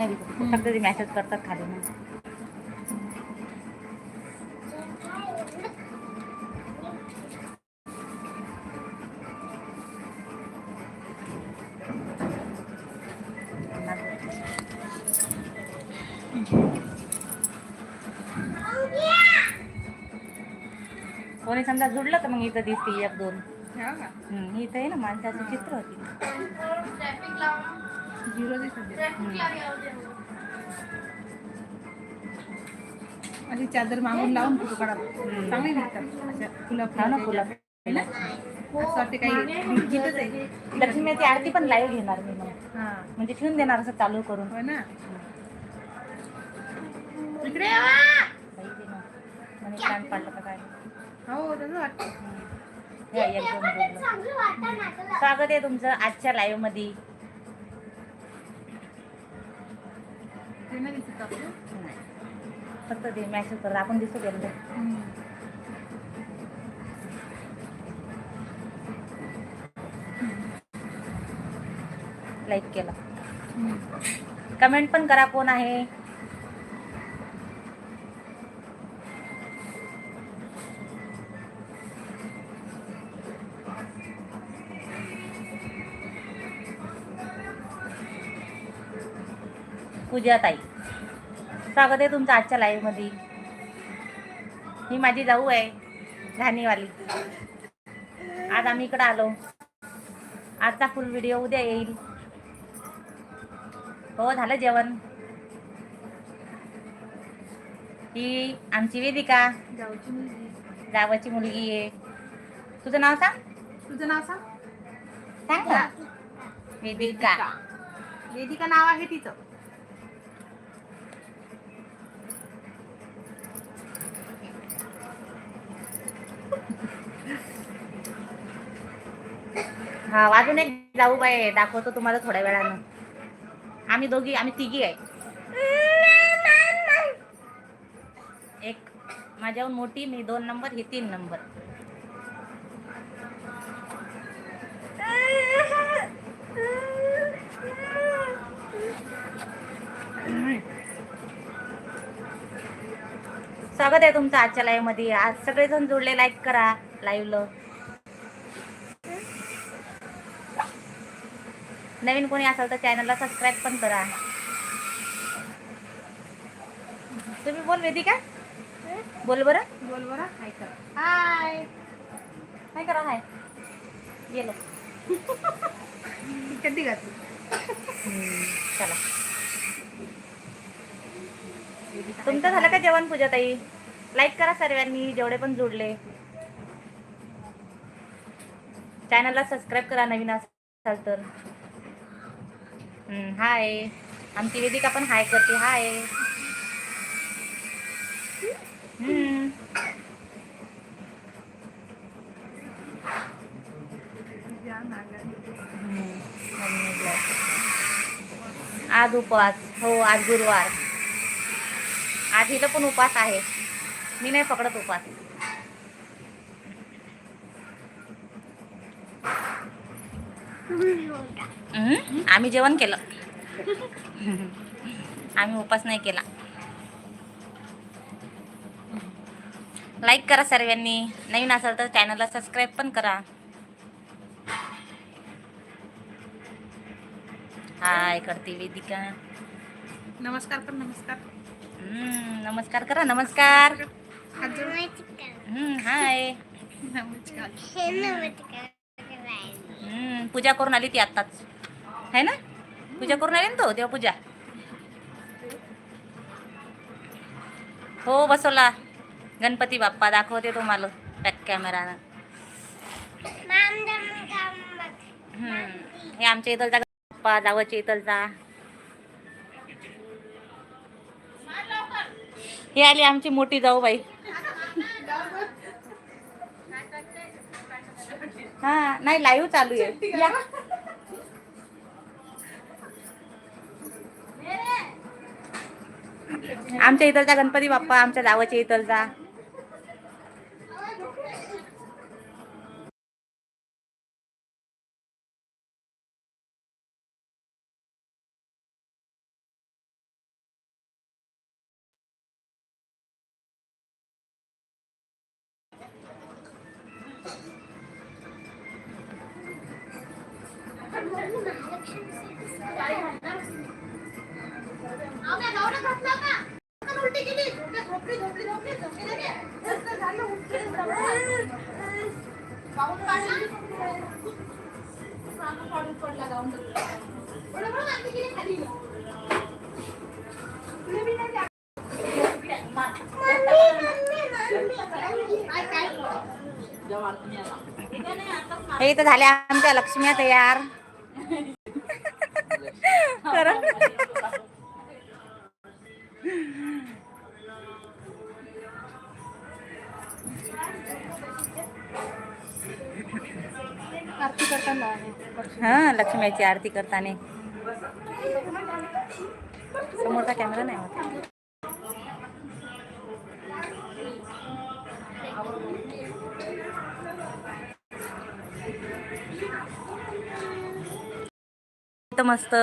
फक्त ते मॅसेज करतात खाली कोणी समजा जुडलं तर मग इथं दिसते एक दोन? हा इथं आहे ना माणसाचं चित्र होती. झिरो दिसत अशी चादर मागून लावून फोटो काढा. चांगली दिसतात. अशा फुलं ना फुलं असं वाटते काही गीतच आहे. लक्ष्मीची आरती पण लाईव्ह घेणार मी हा. म्हणजे ठेवून देणार असं चालू करून. हो ना. इकडे पाडलं का काय? हो तसं वाटतं. स्वागत आहे तुमचं आजच्या लाईव्हमध्ये नाही दिसत आपलं नाही. फक्त ते मॅसेज करत आपण दिसतो हम्म. लाईक केला. कमेंट पण करा कोण आहे पूजा ताई स्वागत आहे तुमचं आजच्या लाईव्हमध्ये. ही माझी जाऊ आहे घाणीवाली आज आम्ही इकडं आलो. आजचा फुल व्हिडिओ उद्या येईल. हो झालं जेवण. ही आमची वेदिका. मुलगी. गावाची मुलगी आहे. तुझं नाव सांग? तुझं नाव सांग? सांग ना. वेदिका. वेदिका नाव आहे तिचं. हा वाजून एक जाऊ बाई दाखवतो तुम्हाला थोड्या वेळानं. आम्ही दोघी आम्ही तिघी आहे. एक माझ्याहून मोठी मी दोन नंबर ही तीन नंबर. स्वागत आहे तुमचं आजच्या लाईव्हमध्ये. आज सगळेजण जोडले लाईक करा लाईव्हला नवीन कोणी असेल तर चॅनलला सबस्क्राईब पण करा. तुम्ही बोल वेदिका. बोल बरं. बोल बरं. हाय कर. हाय. काय करा हाय. गेलो. कधी घातली? चला. तुमचं झालं का जेवण पूजा ताई? लाईक करा सर्वांनी जेवढे पण जोडले. चॅनलला सबस्क्राईब करा नवीन असाल तर. हाय आमची वेदिका पण हाय करते हाय हम्म. आज उपवास. हो आज गुरुवार. आज इथं पण उपास आहे. मी नाही पकडत उपास. आम्ही जेवण केलं. आम्ही उपास नाही केला. लाईक करा सर्वांनी. नवीन असाल तर चॅनलला सबस्क्राईब पण करा. हाय करते वेदिका. नमस्कार पण नमस्कार. हम्म, नमस्कार करा नमस्कार. हम्म, हाय. नमस्कार हम्म, पूजा करून आली ती आत्ताच. है ना? पूजा करून आली ना तो तेव्हा पूजा? हो बसवला. गणपती बाप्पा दाखवते तुम्हाला. बॅक कॅमेरानं हम्म, हे आमच्या इथलचा बाप्पा जावच्या इथलचा. ही आली आमची मोठी जाऊ बाई. हा नाही लाईव्ह चालू आहे. या. आमच्या इथलचा गणपती बाप्पा आमच्या जावच्या इथलचा. हे इथं झाल्या आमच्या लक्ष्म्या तयार. आरती करताना हा लक्ष्मीची आरती करताना. समोरचा कॅमेरा नाही होता. इथं मस्त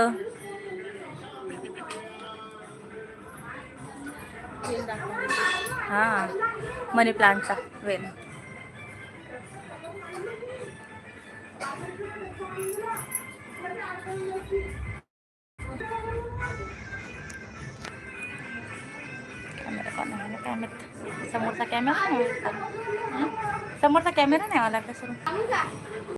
हा मनी प्लांटचा वेल कॅमेरा कोण आहे काय माहीत समोरचा कॅमेरा नाही वाटत. हं? समोरचा कॅमेरा नाही मला लागला सुरू